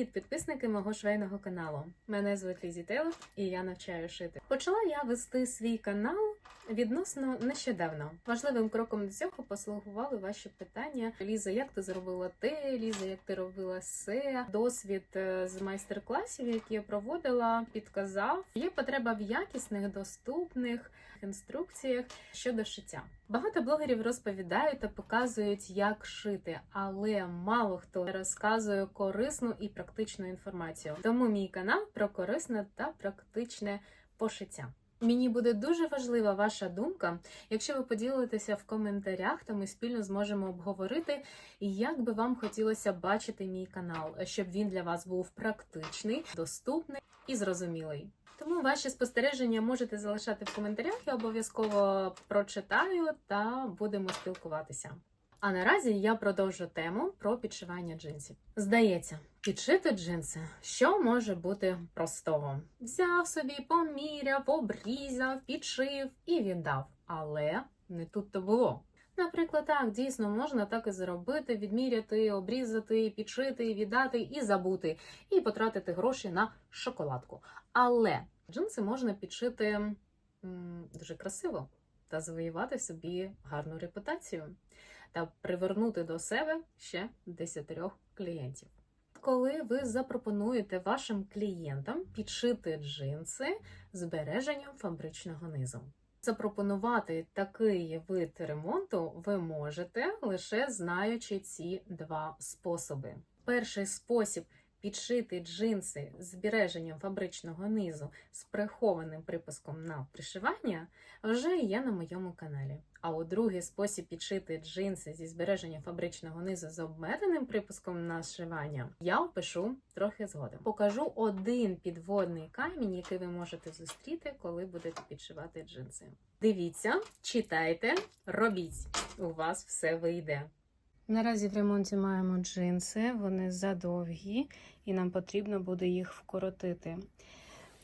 Привіт, підписники мого швейного каналу. Мене звуть Лізі Тейлор і я навчаю шити. Почала я вести свій канал відносно нещодавно. Важливим кроком до цього послугували ваші питання. Ліза, як ти зробила те? Ліза, як ти робила все? Досвід е, з майстер-класів, які я проводила, підказав. Є потреба в якісних, доступних інструкціях щодо шиття. Багато блогерів розповідають та показують, як шити, але мало хто розказує корисну і практичну інформацію. Тому мій канал про корисне та практичне пошиття. Мені буде дуже важлива ваша думка. Якщо ви поділитеся в коментарях, то ми спільно зможемо обговорити, як би вам хотілося бачити мій канал, щоб він для вас був практичний, доступний і зрозумілий. Тому ваші спостереження можете залишати в коментарях, я обов'язково прочитаю та будемо спілкуватися. А наразі я продовжу тему про підшивання джинсів. Здається, підшити джинси, що може бути простого? Взяв собі, поміряв, обрізав, підшив і віддав. Але не тут то було. Наприклад, так, дійсно можна так і зробити: відміряти, обрізати, підшити, віддати і забути, і потратити гроші на шоколадку. Але джинси можна підшити м, дуже красиво та завоювати собі гарну репутацію та привернути до себе ще десятирьох клієнтів. Коли ви запропонуєте вашим клієнтам підшити джинси збереженням фабричного низу. Запропонувати такий вид ремонту ви можете лише знаючи ці два способи. Перший спосіб підшити джинси збереженням фабричного низу з прихованим припуском на пришивання вже є на моєму каналі. А от другий спосіб підшити джинси зі збереженням фабричного низу з обмеженим припуском на зшивання я опишу трохи згодом. Покажу один підводний камінь, який ви можете зустріти, коли будете підшивати джинси. Дивіться, читайте, робіть. У вас все вийде. Наразі в ремонті маємо джинси, вони задовгі, і нам потрібно буде їх вкоротити.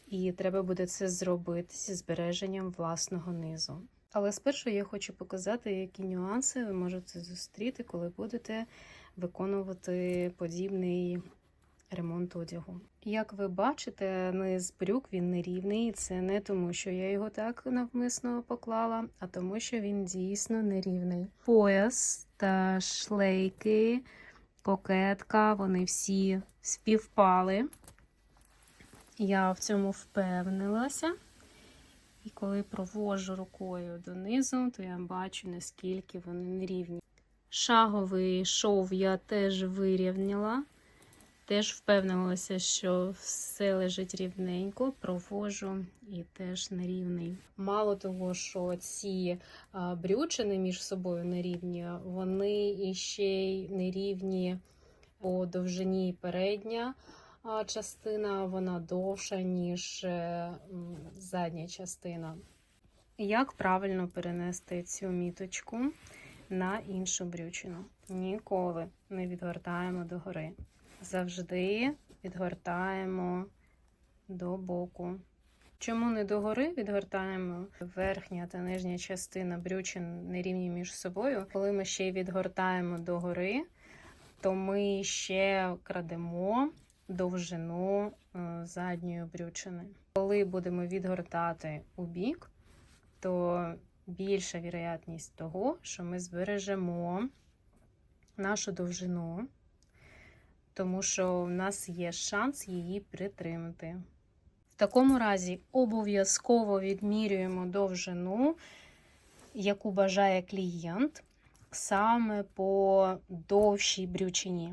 І треба буде це зробити зі збереженням власного низу. Але спершу я хочу показати, які нюанси ви можете зустріти, коли будете виконувати подібний ремонт одягу. Як ви бачите, низ брюк він нерівний. Це не тому, що я його так навмисно поклала, а тому, що він дійсно нерівний. Пояс та шлейки, кокетка, вони всі співпали. Я в цьому впевнилася. І коли провожу рукою донизу, то я бачу, наскільки вони нерівні. Шаговий шов я теж вирівняла. Теж впевнилася, що все лежить рівненько, провожу і теж нерівний. Мало того, що ці брючини між собою нерівні, вони іще й нерівні по довжині передня частина, вона довша, ніж е, задня частина. Як правильно перенести цю міточку на іншу брючину? Ніколи не відгортаємо догори завжди відгортаємо до боку. Чому не догори відгортаємо? Верхня та нижня частина брючин нерівні між собою. Коли ми ще й відгортаємо догори, то ми ще крадемо довжину е, задньої брючини. Коли будемо відгортати у бік, то більша вірогідність того, що ми збережемо нашу довжину тому що в нас є шанс її притримати. В такому разі обов'язково відмірюємо довжину, яку бажає клієнт, саме по довшій брючині.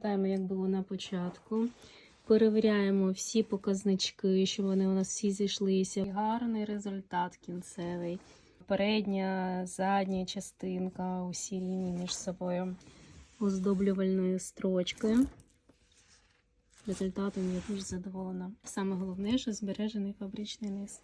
Пам'ятаємо, як було на початку. Перевіряємо всі показнички, щоб вони у нас всі зійшлися. Гарний результат кінцевий. Передня, задня частинка, усі рівні між собою. Оздоблювальною строчкою. Результатом я дуже задоволена. Саме головне, що збережений фабричний низ.